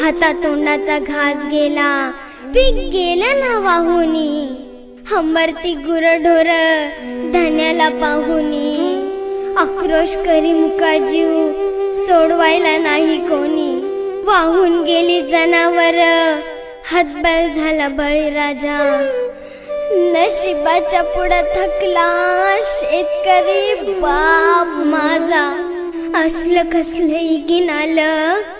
हातातोंडाचा घास गेला. पीक गेलं ना वाहुनी. हंबरती गुरढोर धन्याला पाहुनी. आक्रोश करी मुका जीव सोडवायला नाही कोणी. वाहून गेली जनावर हतबल झाला बळीराजा. नशिबाच्या पुढं थकला शेतकरी बाप माझा. असलं कसलं गिनालं आलं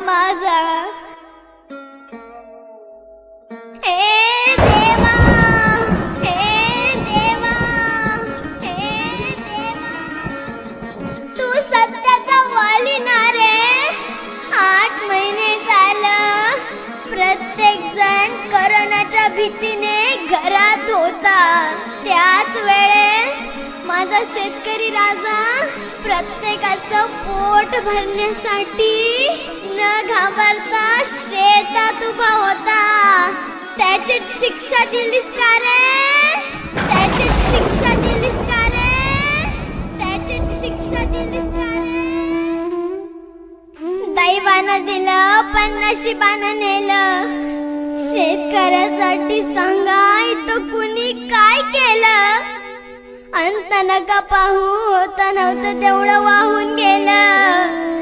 माझा. तू सत्याचा रे. आठ महिने करोनाच्या भीतीने घरात होता. त्याच वेळेस माझा शेतकरी राजा प्रत्येकाचं पोट भरण्यासाठी न घाबरता शेतात उभा होता. त्याचीच शिक्षा दिलीस का रे? त्याचीच शिक्षा दिलीस का रे? त्याचीच शिक्षा दिलीस का रे? दैवानं दिलं पण नशिबानं नेलं. शेतकऱ्यासाठी सांगाय तो कुणी काय केलं? अंत नका पाहू होत नव्हतं तेवढं वाहून गेलं.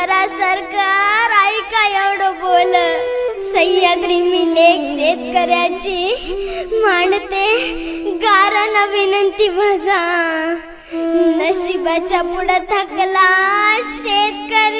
करा सरकार ऐका एवढं बोल. सह्याद्री मी लेख शेतकऱ्याची मांडते गारण विनंती भजा नशिबाच्या पुढं थकला शेतकरी.